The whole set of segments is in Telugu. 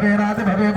భవేనాతి భవే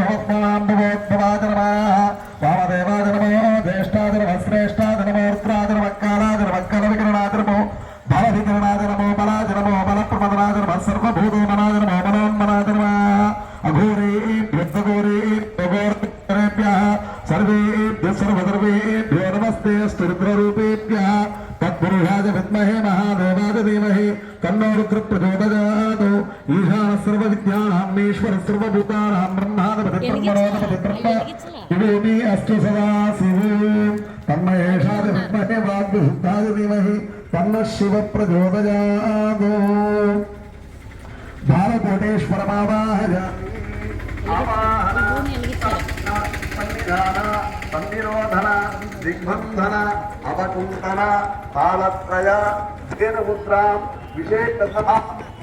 విశేషత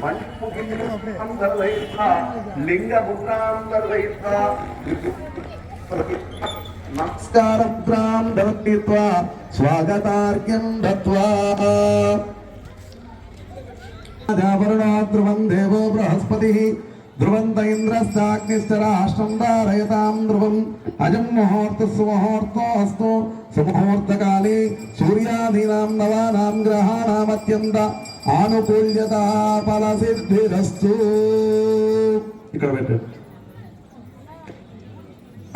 మణిముఖిం దర్శయిత్వ లింగముద్రాం దర్శయిత్వ నమస్కారం దర్శయిత్వ స్వాగతార్ఘ్యం దత్వా ధ్రువం ధ్రువం దేవో బృహస్పతి ధ్రువంత ఇంద్రస్తాగ్నిశ్చరాష్ట్రం ధారయతాం ధ్రువం. అజం ముహూర్త సుముహూర్తో అస్తు సుముహూర్తకాలే సూర్యాదీనాం నవానాం గ్రహాణామత్యంత ఆనుకూల్యత ఫల సిద్ధిరస్తు ఇక్కడ పెట్టండి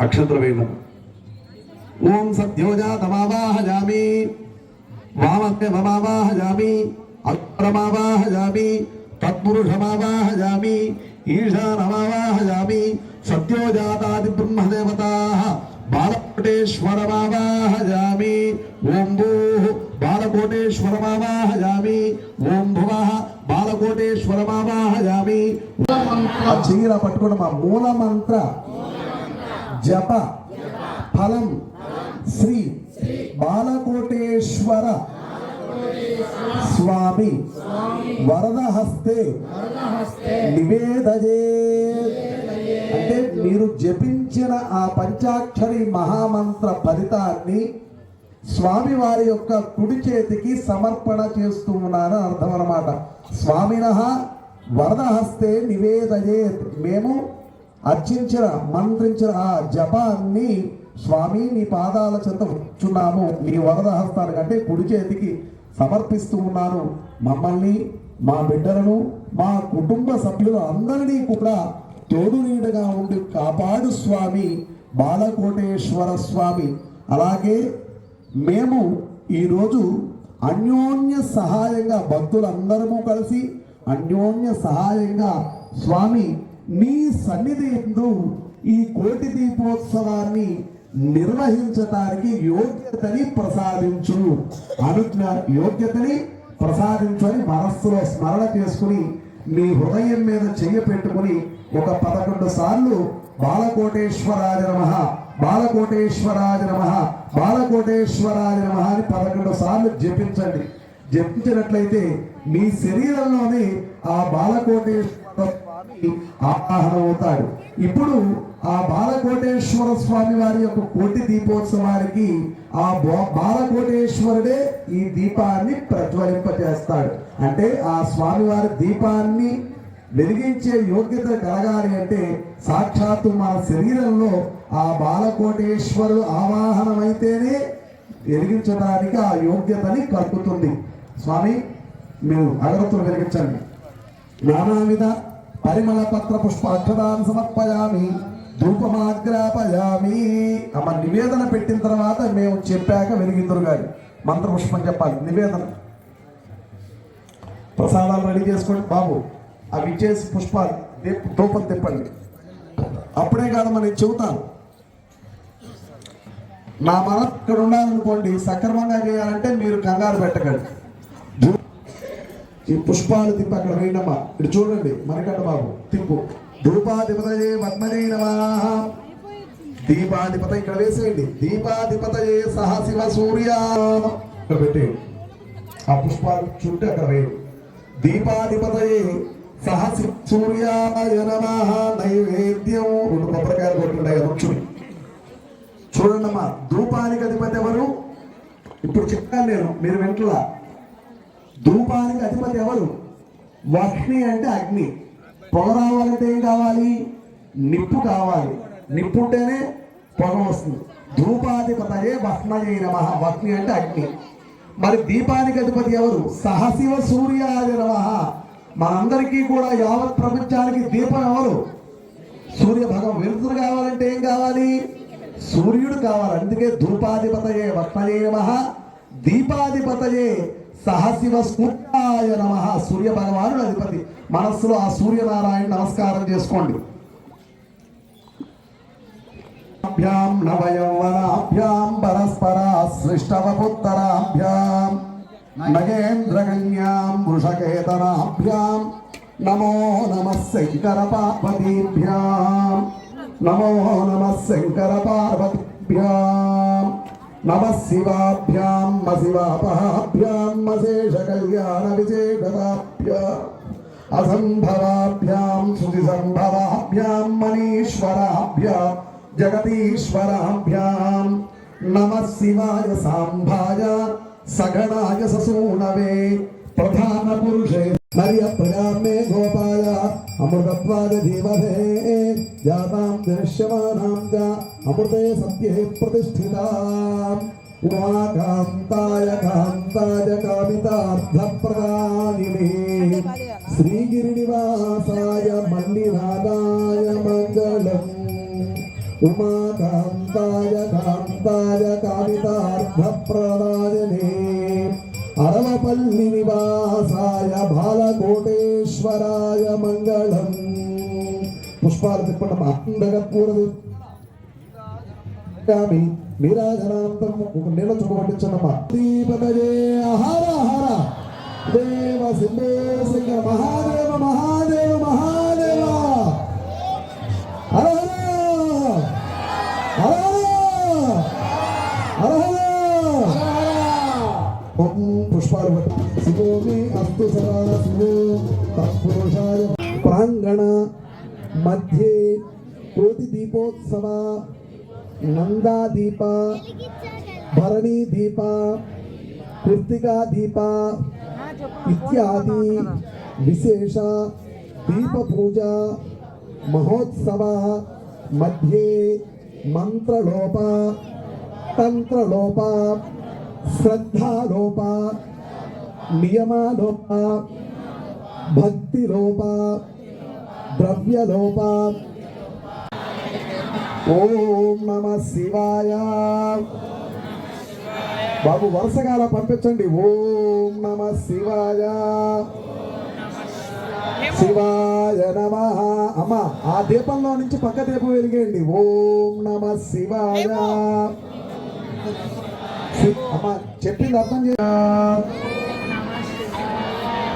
అక్షంతర వేయడం ఓం సద్యోజాతమావాహయామి. వామత్యమమావాహయామి అక్రమావాహయామి తత్పురుషమావాహజామి ఈశానమావాహజామి సత్యోజాతాది బ్రహ్మదేవతా బాలకోటేశ్వరమావాహయామి ఓం భూ బాలకోటేశ్వరమావాహయామి ఓం భువ బాలకోటేశ్వరమావాహయామి ఆ చెయ్యిలా పట్టుకోవడం ఆ మూల మంత్ర జప ఫలం శ్రీ బాలకోటేశ్వర స్వామి వరద హస్తే నివేదజే అంటే మీరు జపించిన ఆ పంచాక్షరి మహామంత్ర ఫలితాన్ని స్వామి వారి యొక్క కుడి చేతికి సమర్పణ చేస్తూ ఉన్నారని అర్థం అన్నమాట. స్వామిన వరద హస్తే నివేదయే మేము అర్చించిన మంత్రించిన ఆ జపాన్ని స్వామి నీ పాదాల చెంత ఉంచున్నాము. నీ వరద హస్తానికంటే కుడి చేతికి సమర్పిస్తూ ఉన్నాను. మమ్మల్ని మా బిడ్డలను మా కుటుంబ సభ్యులు అందరినీ కూడా తోడు నీడగా ఉండి కాపాడు స్వామి బాలకోటేశ్వర స్వామి. అలాగే మేము ఈరోజు అన్యోన్య సహాయంగా భక్తులందరము కలిసి అన్యోన్య సహాయంగా స్వామి నీ సన్నిధి ఎందు ఈ కోటి దీపోత్సవాన్ని నిర్వహించటానికి యోగ్యతని ప్రసాదించు. అనుజ్ఞ యోగ్యతని ప్రసాదించు అని మనస్సులో స్మరణ చేసుకుని మీ హృదయం మీద చెయ్యి పెట్టుకుని ఒక పదకొండు సార్లు బాలకోటేశ్వరాయ నమ బాలకోటేశ్వరాజ నమ బాలకోటేశ్వరాయ నమ అని పదకొండు సార్లు జపించండి. జపించినట్లయితే మీ శరీరంలోనే ఆ బాలకోటేశ్వర స్వామి ఆవాహన అవుతాడు. ఇప్పుడు ఆ బాలకోటేశ్వర స్వామి వారి యొక్క కోటి దీపోత్సవానికి ఆ బో- బాలకోటేశ్వరుడే ఈ దీపాన్ని ప్రజ్వలింపజేస్తాడు. అంటే ఆ స్వామివారి దీపాన్ని వెలిగించే యోగ్యత కలగాలి అంటే సాక్షాత్తు మా శరీరంలో ఆ బాలకోటేశ్వరుడు ఆవాహనమైతేనే వెలిగించడానికి ఆ యోగ్యతని కలుపుతుంది. స్వామి మీరు అగరత్తులు వెలిగించండి. నానావిధ పరిమళ పత్ర పుష్ప అక్షరాన్ని సమర్పయామి ధూపమాగ్రాపయామి. అమ్మ నివేదన పెట్టిన తర్వాత మేము చెప్పాక వెలిగిందురు గారు మంత్రపుష్పం చెప్పాలి నివేదన. ప్రసాదాలు రెడీ చేసుకోండి బాబు. అవి ఇచ్చేసి పుష్పాలు దీప- ధూపం తిప్పండి అప్పుడే కాదు మనం చెబుతాను నా మనం ఇక్కడ ఉండాలనుకోండి సక్రమంగా చేయాలంటే మీరు కంగారు పెట్టకండి. ఈ పుష్పాలు తిప్పి అక్కడ వేయడమ్మా. ఇటు చూడండి మనకంట బాబు తిప్పు. ధూపాధిపతయే పద్మనే నమా. దీపాధిపత ఇక్కడ వేసేయండి. దీపాధిపతయే సహ శివ సూర్య. ఇక్కడ పెట్టేయండి. ఆ పుష్పాలు చుట్టూ అక్కడ వేయండి. దీపాధిపతయే సహసి సూర్యాయ నమః నైవేద్యం. రెండు కొబ్బరికాయలు కొట్టుండే వృక్షుడు చూడండమ్మా ధూపానికి అధిపతి ఎవరు? ఇప్పుడు చెప్తాను నేను మీరు వెంటలా? ధూపానికి అధిపతి ఎవరు? వహ్ని అంటే అగ్ని. పొగ రావాలంటే ఏం కావాలి? నిప్పు కావాలి. నిప్పు ఉంటేనే పొగ వస్తుంది. ధూపాధిపతయే వహ్నయే నమ వహ్ని అంటే అగ్ని. మరి దీపానికి అధిపతి ఎవరు? సహశివ సూర్యాది నమ. మనందరికీ కూడా యావత్ ప్రపంచానికి దీపం ఎవరు? సూర్య భగవం వెలుతురు కావాలంటే ఏం కావాలి? సూర్యుడు కావాలి. అందుకే ధూపాధిపతయే వక్మయే నమ. దీపాధిపతయే సహశివ స్ఫూర్తాయ నమ. సూర్య భగవానుడు అధిపతి. మనస్సులో ఆ సూర్యనారాయణ నమస్కారం చేసుకోండి. అభ్యాం నవయౌవనాభ్యాం పరస్పరాశ్లిష్టవపుత్తరాభ్యాం నగేంద్రగణ్యాం వృషకేతనాభ్యాం నమో నమ శంకర పార్వతీభ్యాం నమో నమ శంకర పార్వతీభ్యాం నమ శివాభ్యాం శివాపహాభ్యాం అశేష కళ్యాణ విజేషతాభ్యాం అసంభవాభ్యాం శృతి సంభవాభ్యాం మనీశ్వరాభ్యాం జగదీశ్వరాభ్యాం నమ ప్రధాన పురుషే మరి ప్రజామే గోపాయ అమృతత్వాద ధీమహే జాతాం దృశ్యమానాం చ అమృతే సత్యే ప్రతిష్ఠితాం. ఉమాకాంతాయ కాంతాయ కామితార్థప్రదాయినే శ్రీగిరినివాసాయ మల్లినాదాయ మంగళం. ఉమాకాంతాయ కాంతాయ కామితార్థప్రదాయనే అరవపల్లి నివాసాయ బాలకోటేశ్వరాయ మంగళం. పుష్పాలు తిప్పడం అందగపూరదు కామి ఒక నీళ్ళ చుట్టుపట్టించన్నమ్మా దీపదయే ఆహార ఆహార దేవ సింధే సింగ మహాదేవ మహాదేవ మహా तत्पुरुषाय नंदा दीप भरणी दीप कृतिका दीप इत्यादि विशेष दीपपूजा महोत्सव मध्ये मंत्रलोप, तंत्रलोप, श्रद्धालोप నియమాలోప భక్తిలోప ద్రవ్యలోప. ఓం నమ శివాయ. బాబు వరుసగా అలా పంపించండి. ఓం నమ శివాయ. శివాయ నమ. అమ్మ ఆ దీపంలో నుంచి పక్క దీపం వెలిగేయండి. ఓం నమ శివాయ. అమ్మ చెప్పింది అర్థం చే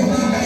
Gracias.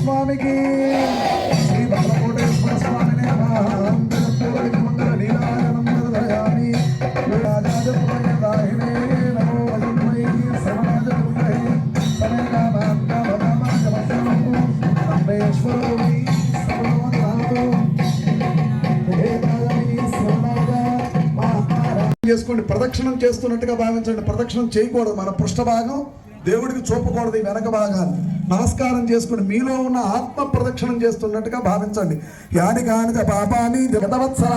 స్వామికి. శ్రీ బాలకోటేశ్వర స్వామిని దయామి చేసుకోండి. ప్రదక్షిణం చేస్తున్నట్టుగా భావించండి. ప్రదక్షిణం చేయకూడదు. మన పృష్ఠభాగం దేవుడికి చూపకూడదు వెనక భాగాన్ని. నమస్కారం చేసుకుని మీలో ఉన్న ఆత్మ ప్రదక్షిణం చేస్తున్నట్టుగా భావించండి. యాని కాని పాపాన్ని జగతవత్సర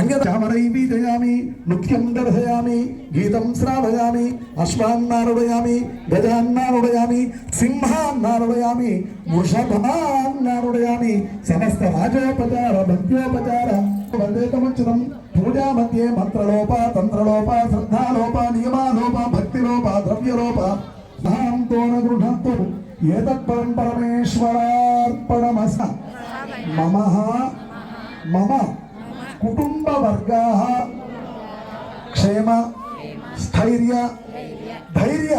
అంగరామరైవి జయామి నృత్యం దర్శయామి గీతం శ్రావయామి అశ్వాన్నారుడయామి గజాన్నారుడయామి సింహాన్నారుడయామి వృషభాన్నారుడయామి సమస్త రాజోపచార భక్త్యోపచార వందేకమంచుతం పూజా మధ్యే మంత్రలోప తంత్రలోప శ్రద్ధాలోప నియమాలోప భక్తిలోప ద్రవ్యలోప సహాంతో గృహంతో. ఏతత్పరం పరమేశ్వరార్పణమస మమ మమ కుటుంబవర్గా క్షేమ స్థైర్య ధైర్య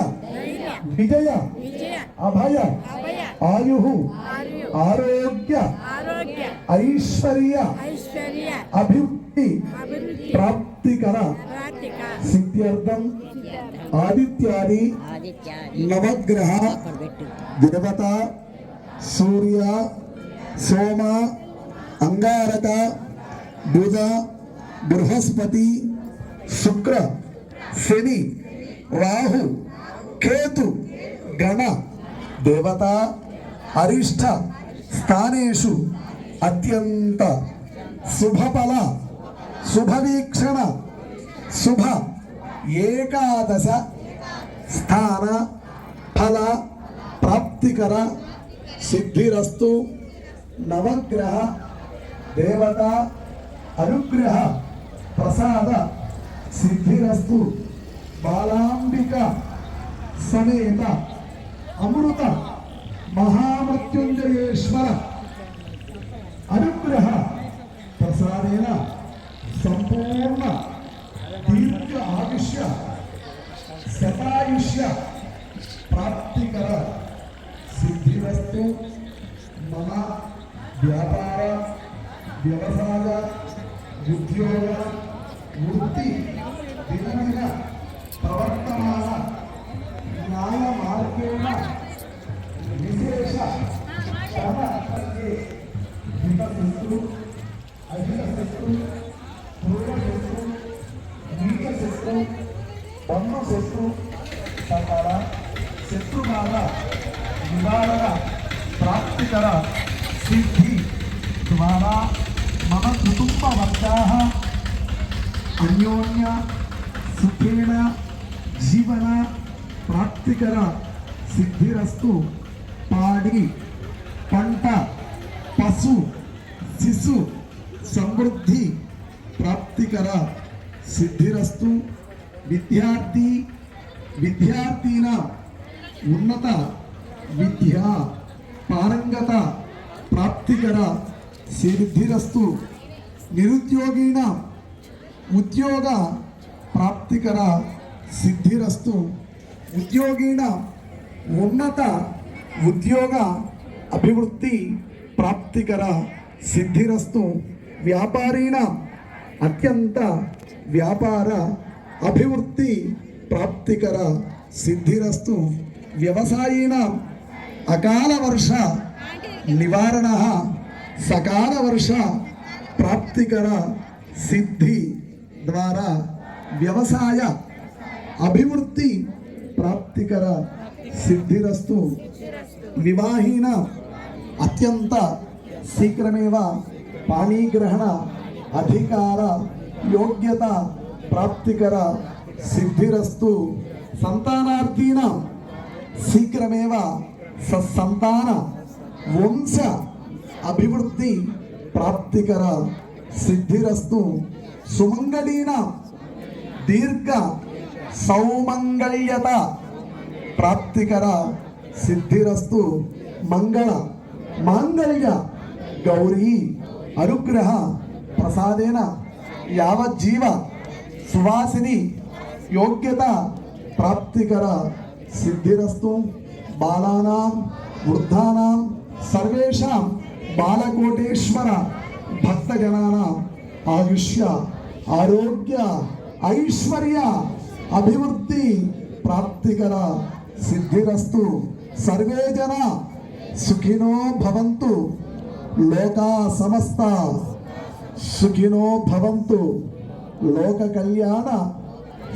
విజయ విజయ అభయ అభయ ఆయు ఆయు ఆరోగ్య ఆరోగ్య ఐశ్వర్య ఐశ్వర్య అభివృద్ధి అభివృద్ధి ప్రాప్తికర ప్రాతిక సిద్ధ్యర్థం ఆదిత్యాది నవగ్రహ దేవత సూర్య సోమ అంగారక బుధ బృహస్పతి శుక్ర శని రాహు కేతు గణ దేవత అరిష్ట స్థానేషు అత్యంత శుభఫల శుభవీక్షణ శుభ ఏకాదశ స్థాన ఫల ప్రాప్తికర సిద్ధిరస్తు నవగ్రహ దేవత అనుగ్రహ ప్రసాద సిద్ధిరస్తు బాలాంబిక సమేత అమృత మహామృత్యుంజయేశ్వర అనుగ్రహ ప్రసాదేన సంపూర్ణ దీర్ఘ ఆయుష్య శతాయుష్య ప్రాప్తికర సిద్ధిరస్తు మమ వ్యాపార వ్యవసాయ ఉద్యోగ వృత్తి దినదిన ప్రవర్తమాన న్యాయ మార్గేణ విశేష శ్రమ కలిగే అధిక అహితశత్రు పూర్వశత్రు నీకశత్రు బ్రహ్మశత్రు సకల శత్రుబాధ నివారణ ప్రాప్తికర సిద్ధి ద్వారా మమ కుటుంబ వర్గాः అన్యోన్య సుఖేణ జీవన సిద్ధికర సిద్ధిరస్తు పాడి పంట పశు శిశు సమృద్ధి ప్రాప్తికర సిద్ధిరస్తు విద్యార్థి విద్యార్థిన ఉన్నత విద్య పారంగత ప్రాప్తికర సిద్ధిరస్తు నిరుద్యోగిన ఉద్యోగ ప్రాప్తికర సిద్ధిరస్తు ఉద్యోగిన ఉన్నత ఉద్యోగ అభివృద్ధి ప్రాప్తికర సిద్ధిరస్తు వ్యాపారీణ అత్యంత వ్యాపార అభివృద్ధి ప్రాప్తికర సిద్ధిరస్తు వ్యవసాయీన అకాల వర్ష నివారణ సకాల వర్ష ప్రాప్తికర సిద్ధి ద్వారా వ్యవసాయ అభివృద్ధి ప్రాప్తికర సిద్ధిరస్తు వివాహీన అత్యంత శీఘ్రమేవ పాణీగ్రహణ అధికార యోగ్యత ప్రాప్తికర సిద్ధిరస్తు సంతానార్థీన శీఘ్రమేవ సత్సంతాన వంశ అభివృద్ధి ప్రాప్తికర సిద్ధిరస్తు సుమంగళీన దీర్ఘ సౌమంగళ్యత ప్రాప్తికర సిద్ధిరస్తు మంగళ మాంగళ్య గౌరీ అనుగ్రహ ప్రసాదేన యావజ్జీవ సువాసిని యోగ్యత ప్రాప్తికర సిద్ధిరస్తు బాలానాం వృద్ధానాం సర్వేషాం బాలకోటేశ్వర భక్తజనానాం ఆయుష్య ఆరోగ్య ఐశ్వర్య అభివృద్ధి ప్రాప్తికర సిద్ధిరస్తు. సర్వే జన సుఖినో భవంతు. లోకా సమస్త సుఖినో భవంతు. లోక కళ్యాణ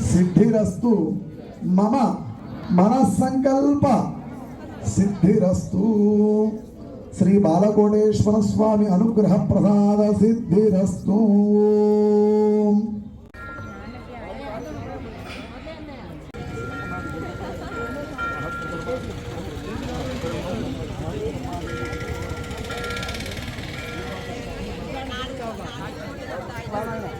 సిద్ధిరస్తు. మమ మనస్సంకల్ప సిద్ధిరస్తు. శ్రీ బాలకోటేశ్వర స్వామి అనుగ్రహ ప్రసాద సిద్ధిరస్తు. Thank you.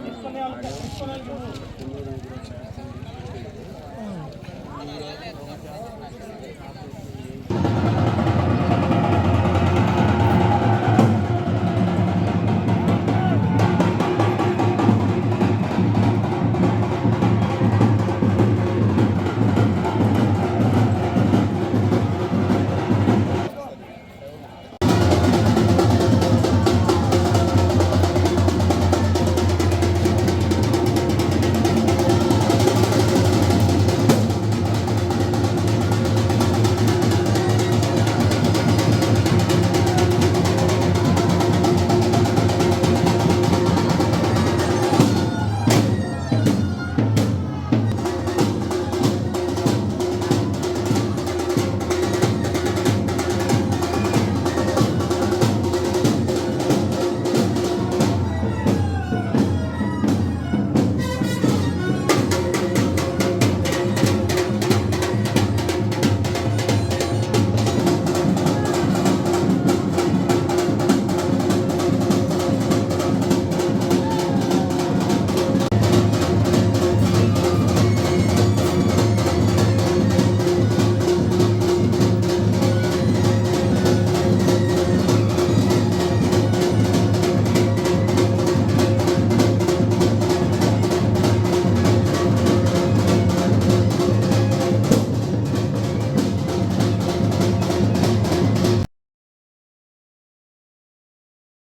తీసుకునే